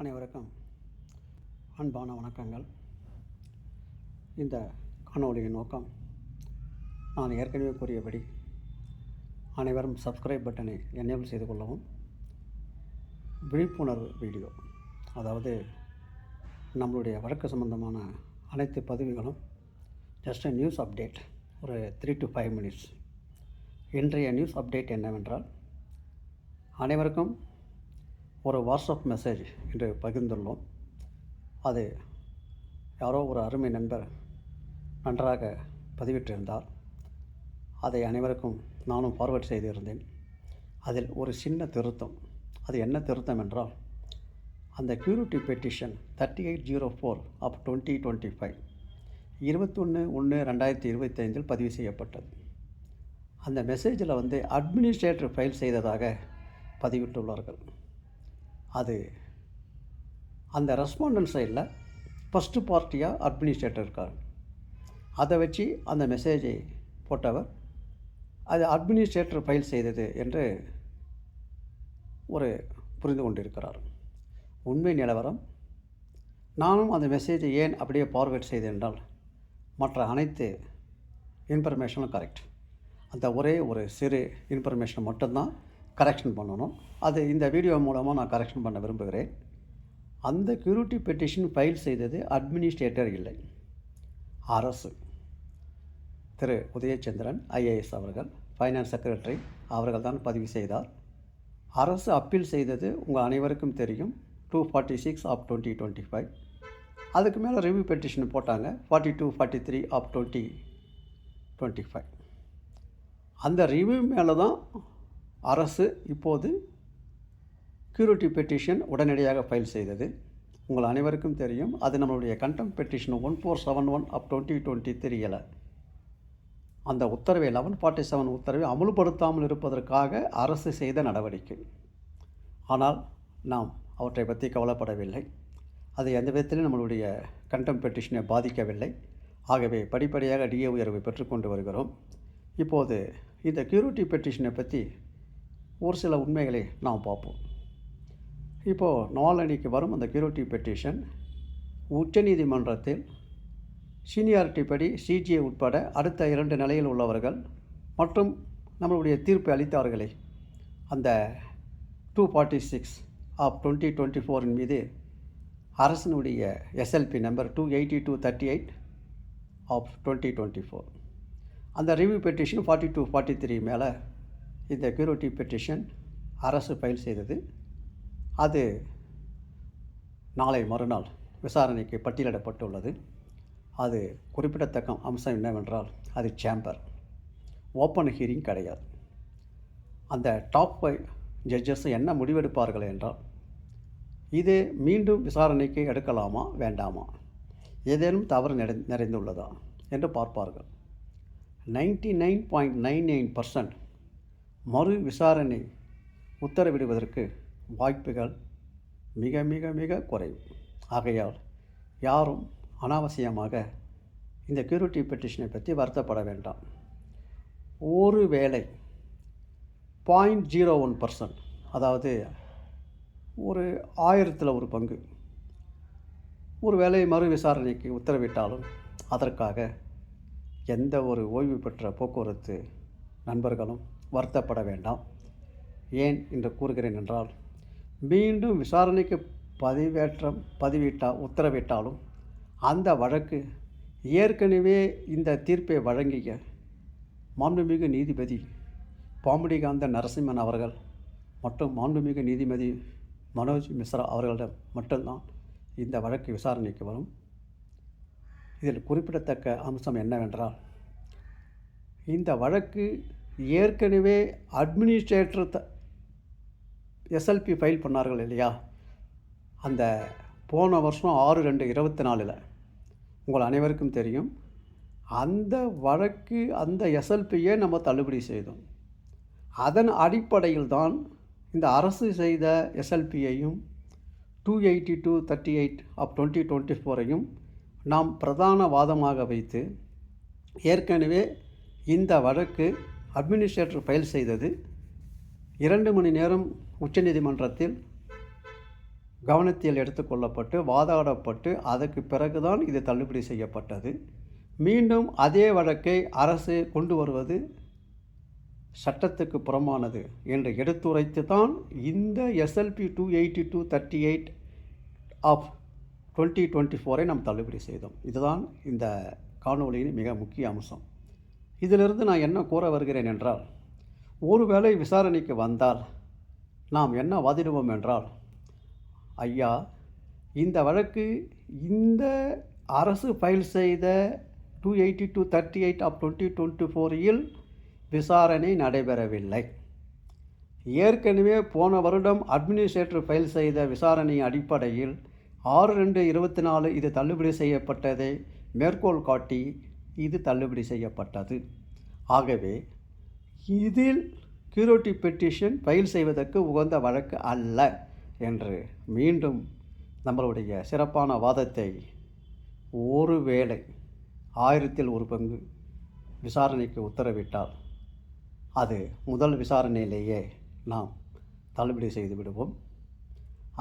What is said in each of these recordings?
அனைவருக்கும் அன்பான வணக்கங்கள். இந்த காணொளியின் நோக்கம் நான் ஏற்கனவே கூறியபடி அனைவரும் சப்ஸ்கிரைப் பட்டனை எனேபிள் செய்து கொள்ளவும். விழிப்புணர்வு வீடியோ அதாவது நம்மளுடைய வழக்கு சம்பந்தமான அனைத்து பதிவுகளும் ஜஸ்ட் நியூஸ் அப்டேட் ஒரு த்ரீ டு ஃபைவ் மினிட்ஸ் இன்றைய நியூஸ் அப்டேட் என்னவென்றால் அனைவருக்கும் ஒரு வாட்ஸ்அப் மெசேஜ் இன்று பகிர்ந்துள்ளோம். அது யாரோ ஒரு அருமை நண்பர் நன்றாக பதிவிட்டிருந்தார். அதை அனைவருக்கும் நானும் ஃபார்வர்ட் செய்திருந்தேன். அதில் ஒரு சின்ன திருத்தம். அது என்ன திருத்தம் என்றால் அந்த curative petition thirty eight zero four of twenty twenty five இருபத்தொன்று ஒன்று ரெண்டாயிரத்தி இருபத்தைந்தில் பதிவு செய்யப்பட்டது. அந்த மெசேஜில் வந்து அட்மினிஸ்ட்ரேட்டர் ஃபைல் செய்ததாக பதிவிட்டுள்ளார்கள். அது. அந்த ரெஸ்பாண்டன்ட் சைடில் ஃபஸ்ட்டு பார்ட்டியாக அட்மினிஸ்ட்ரேட்டர் இருக்கார். அதை வச்சு அந்த மெசேஜை போட்டவர் அது அட்மினிஸ்ட்ரேட்டர் ஃபைல் செய்தது என்று ஒரு புரிந்து கொண்டிருக்கிறார். உண்மை நிலவரம் நானும் அந்த மெசேஜை ஏன் அப்படியே ஃபார்வேர்ட் செய்தேன் என்றால் மற்ற அனைத்து இன்ஃபர்மேஷனும் கரெக்ட் அந்த ஒரே ஒரு சிறு இன்ஃபர்மேஷன் மட்டும்தான் கரெக்ஷன் பண்ணணும். அது இந்த வீடியோ மூலமாக நான் கரெக்ஷன் பண்ண விரும்புகிறேன். அந்த க்யூரிட்டி பெட்டிஷன் ஃபைல் செய்தது அட்மினிஸ்ட்ரேட்டர் இல்லை. அரசு. திரு. உதயச்சந்திரன் ஐஏஎஸ் அவர்கள் ஃபைனான்ஸ் செக்ரட்டரி அவர்கள் தான் பதிவு செய்தார். அரசு அப்பீல் செய்தது உங்கள் அனைவருக்கும் தெரியும். Two forty six of twenty twenty five அதுக்கு மேலே ரிவ்யூ பெட்டிஷன் போட்டாங்க. Forty two forty three of twenty twenty five அந்த ரிவ்யூ மேலே தான் அரசு இப்போது க்யூரிட்டி பெட்டிஷன் உடனடியாக ஃபைல் செய்தது. உங்கள் அனைவருக்கும் தெரியும் அது நம்மளுடைய கண்டம் petition one four seven one of twenty twenty தெரியலை அந்த உத்தரவை லெவன் ஃபார்ட்டி செவன் உத்தரவை அமுல்படுத்தாமல் இருப்பதற்காக அரசு செய்த நடவடிக்கை. ஆனால் நாம் அவற்றை பற்றி கவலைப்படவில்லை. அது எந்த விதத்திலும் நம்மளுடைய கண்டம் பெட்டிஷனை பாதிக்கவில்லை. ஆகவே படிப்படியாக டிஏ உயர்வை பெற்றுக்கொண்டு வருகிறோம். இப்போது இந்த க்யூரிட்டி பெட்டிஷனை பற்றி ஒரு சில உண்மைகளை நாம் பார்ப்போம். இப்போது நாளன்னைக்கு வரும் அந்த கிரோட்டி பெட்டிஷன் உச்சநீதிமன்றத்தில் சீனியாரிட்டி படி சிஜிஐ உட்பட அடுத்த இரண்டு நிலையில் உள்ளவர்கள் மற்றும் நம்மளுடைய தீர்ப்பை அளித்தவர்களை அந்த two forty six of twenty twenty foreign மீது அரசனுடைய SLP number two eighty two thirty eight of twenty twenty four அந்த review petition forty two forty three மேலே இந்த க்யூரிட்டி பெட்டிஷன் அரசு ஃபைல் செய்தது. அது நாளை மறுநாள் விசாரணைக்கு பட்டியலிடப்பட்டுள்ளது. அது குறிப்பிடத்தக்க அம்சம் என்னவென்றால் அது சேம்பர். ஓப்பன் ஹியரிங் கிடையாது. அந்த டாப் ஃபைவ் ஜட்ஜஸ் என்ன முடிவெடுப்பார்கள் என்றால் இது மீண்டும் விசாரணைக்கு எடுக்கலாமா வேண்டாமா ஏதேனும் தவறு நிறை நிறைந்துள்ளதா என்று பார்ப்பார்கள். Ninety nine point nine nine percent மறு விசாரணை உத்தரவிடுவதற்கு வாய்ப்புகள் மிக மிக மிக குறைவு. ஆகையால் யாரும் அனாவசியமாக இந்த கியூரிட்டி பெட்டிஷனை பற்றி வருத்தப்பட வேண்டாம். ஒரு வேளை பாயிண்ட் ஜீரோ ஒன் பர்சன்ட் அதாவது ஒரு ஆயிரத்தில் ஒரு பங்கு ஒரு வேலை மறு விசாரணைக்கு உத்தரவிட்டாலும் அதற்காக எந்த ஒரு ஓய்வு பெற்ற போக்குவரத்து நண்பர்களும் வருத்தப்பட வேண்டாம். ஏன் என்று கூறுகிறேன் என்றால் மீண்டும் விசாரணைக்கு பதிவேற்றம் பதிவிட்டால் உத்தரவிட்டாலும் அந்த வழக்கு ஏற்கனவே இந்த தீர்ப்பை வழங்கிய மாண்புமிகு நீதிபதி பாம்படிகாந்த நரசிம்மன் அவர்கள் மற்றும் மாண்புமிகு நீதிபதி மனோஜ் மிஸ்ரா அவர்களிடம் மட்டும்தான் இந்த வழக்கு விசாரணைக்கு வரும். இதில் குறிப்பிடத்தக்க அம்சம் என்னவென்றால் இந்த வழக்கு ஏற்கனவே அட்மினிஸ்ட்ரேட்டர் த எஸ்எல்பி ஃபைல் பண்ணார்கள் இல்லையா? அந்த போன வருஷம் ஆறு ரெண்டு இருபத்தி நாலில். உங்கள் அனைவருக்கும் தெரியும். அந்த வழக்கு அந்த எஸ்எல்பியை நம்ம தள்ளுபடி செய்தோம். அதன் அடிப்படையில் தான் இந்த அரசு செய்த எஸ்எல்பியையும் two eighty two thirty eight of twenty twenty ஃபோரையும் நாம் பிரதான வாதமாக வைத்து ஏற்கனவே இந்த வழக்கு அட்மினிஸ்ட்ரேட்டர் ஃபைல் செய்தது. இரண்டு மணி நேரம் உச்சநீதிமன்றத்தில் கவனத்தில் எடுத்துக்கொள்ளப்பட்டு வாதாடப்பட்டு அதற்கு பிறகுதான் இது தள்ளுபடி செய்யப்பட்டது. மீண்டும் அதே வழக்கை அரசு கொண்டு வருவது சட்டத்துக்கு புறமானது என்று எடுத்துரைத்து தான் இந்த SLP two eighty two thirty eight of twenty twenty ஃபோரை நாம் தள்ளுபடி செய்தோம். இதுதான் இந்த காணொலியின் மிக முக்கிய அம்சம். இதிலிருந்து நான் என்ன கூற வருகிறேன் என்றால் ஒருவேளை விசாரணைக்கு வந்தால் நாம் என்ன வாதிடுவோம் என்றால் ஐயா இந்த வழக்கு இந்த அரசு ஃபைல் செய்த two eighty two thirty eight of twenty twenty ஃபோரில் விசாரணை நடைபெறவில்லை. ஏற்கனவே போன வருடம் அட்மினிஸ்ட்ரேட்டர் ஃபைல் செய்த விசாரணை அடிப்படையில் ஆறு ரெண்டு இருபத்தி நாலு இது தள்ளுபடி செய்யப்பட்டதை மேற்கோள் காட்டி இது தள்ளுபடி செய்யப்பட்டது. ஆகவே இதில் கியூரோட்டி பெட்டிஷன் ஃபைல் செய்வதற்கு உகந்த வழக்கு அல்ல என்று மீண்டும் நம்மளுடைய சிறப்பான வாதத்தை ஒருவேளை ஆயிரத்தில் ஒரு பங்கு விசாரணைக்கு உத்தரவிட்டால் அது முதல் விசாரணையிலேயே நாம் தள்ளுபடி செய்து விடுவோம்.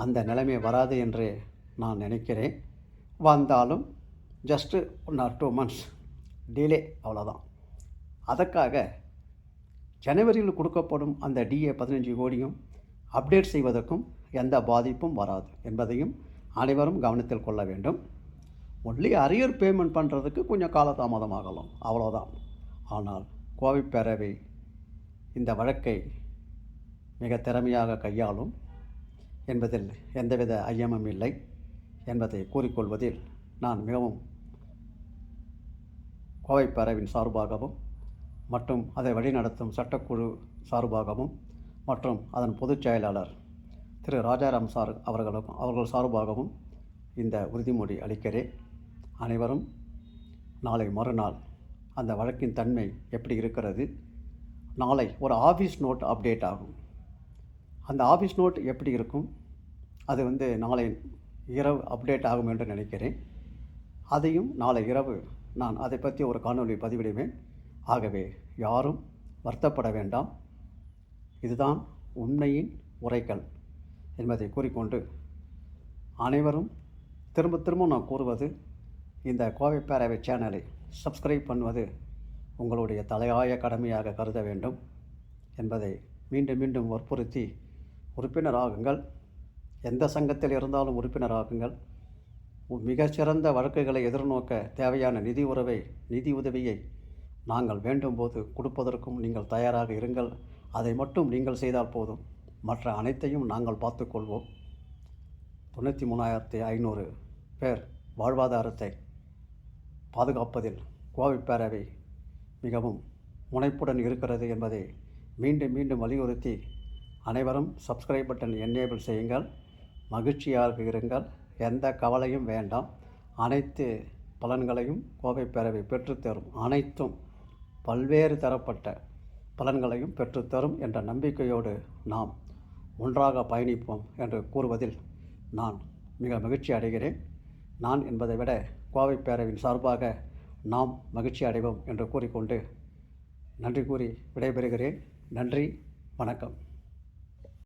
அந்த நிலைமை வராது என்று நான் நினைக்கிறேன். வந்தாலும் just one or two months delay அவ்வளோதான் அதற்காக ஜனவரியில் கொடுக்கப்படும் அந்த டிஏ பதினஞ்சு கோடியும் அப்டேட் செய்வதற்கும் எந்த பாதிப்பும் வராது என்பதையும் அனைவரும் கவனத்தில் கொள்ள வேண்டும். ஒன்லி அரியர் பேமெண்ட் பண்ணுறதுக்கு கொஞ்சம் காலதாமதமாகலாம். அவ்வளோதான் ஆனால் கோவை பேரவை இந்த வழக்கை மிக திறமையாக கையாளும் என்பதில் எந்தவித ஐயமும் இல்லை என்பதை கூறிக்கொள்வதில் நான் மிகவும் கோவை பேரவின் சார்பாகவும் மற்றும் அதை வழிநடத்தும் சட்டக்குழு சார்பாகவும் மற்றும் அதன் பொதுச் செயலாளர் திரு. ராஜாராம் சார் அவர்களும் அவர்கள் சார்பாகவும் இந்த உறுதிமொழி அளிக்கிறேன். அனைவரும் நாளை மறுநாள் அந்த வழக்கின் தன்மை எப்படி இருக்கிறது? நாளை ஒரு ஆஃபீஸ் நோட் அப்டேட் ஆகும். அந்த ஆஃபீஸ் நோட் எப்படி இருக்கும்? அது வந்து நாளை இரவு அப்டேட் ஆகும் என்று நினைக்கிறேன். அதையும் நாளை இரவு நான் அதை பற்றி ஒரு காணொலி பதிவிடுவேன். ஆகவே யாரும் வருத்தப்பட வேண்டாம். இதுதான் உண்மையின் உரைக்கல் என்பதை கூறிக்கொண்டு அனைவரும் திரும்ப திரும்ப நான் கூறுவது இந்த கோவை பேரவை சேனலை சப்ஸ்கிரைப் பண்ணுவது உங்களுடைய தலையாய கடமையாக கருத வேண்டும் என்பதை மீண்டும் மீண்டும் வற்புறுத்தி உறுப்பினராகுங்கள். எந்த சங்கத்தில் இருந்தாலும் உறுப்பினராகுங்கள். மிகச்சிறந்த வழக்குகளை எதிர்நோக்க தேவையான நிதி உறவை நிதி உதவியை நாங்கள் வேண்டும் போது கொடுப்பதற்கும் நீங்கள் தயாராக இருங்கள். அதை மட்டும் நீங்கள் செய்தால் போதும். மற்ற அனைத்தையும் நாங்கள் பார்த்துக்கொள்வோம். தொண்ணூற்றி மூணாயிரத்தி ஐநூறு பேர் வாழ்வாதாரத்தை பாதுகாப்பதில் கோவை பேரவை மிகவும் முனைப்புடன் இருக்கிறது என்பதை மீண்டும் மீண்டும் வலியுறுத்தி அனைவரும் சப்ஸ்கிரைப் பட்டன் என்னேபிள் செய்யுங்கள். மகிழ்ச்சியாக இருங்கள். எந்த கவலையும் வேண்டாம். அனைத்து பலன்களையும் கோவை பேரவை பெற்றுத்தரும் அனைத்தும் பல்வேறு தரப்பட்ட பலன்களையும் பெற்றுத்தரும் என்ற நம்பிக்கையோடு நாம் ஒன்றாக பயணிப்போம் என்று கூறுவதில் நான் மிக மகிழ்ச்சி அடைகிறேன். நான் என்பதை விட கோவை பேரவின் சார்பாக நாம் மகிழ்ச்சி அடைவோம் என்று கூறிக்கொண்டு நன்றி கூறி விடைபெறுகிறேன். நன்றி. வணக்கம்.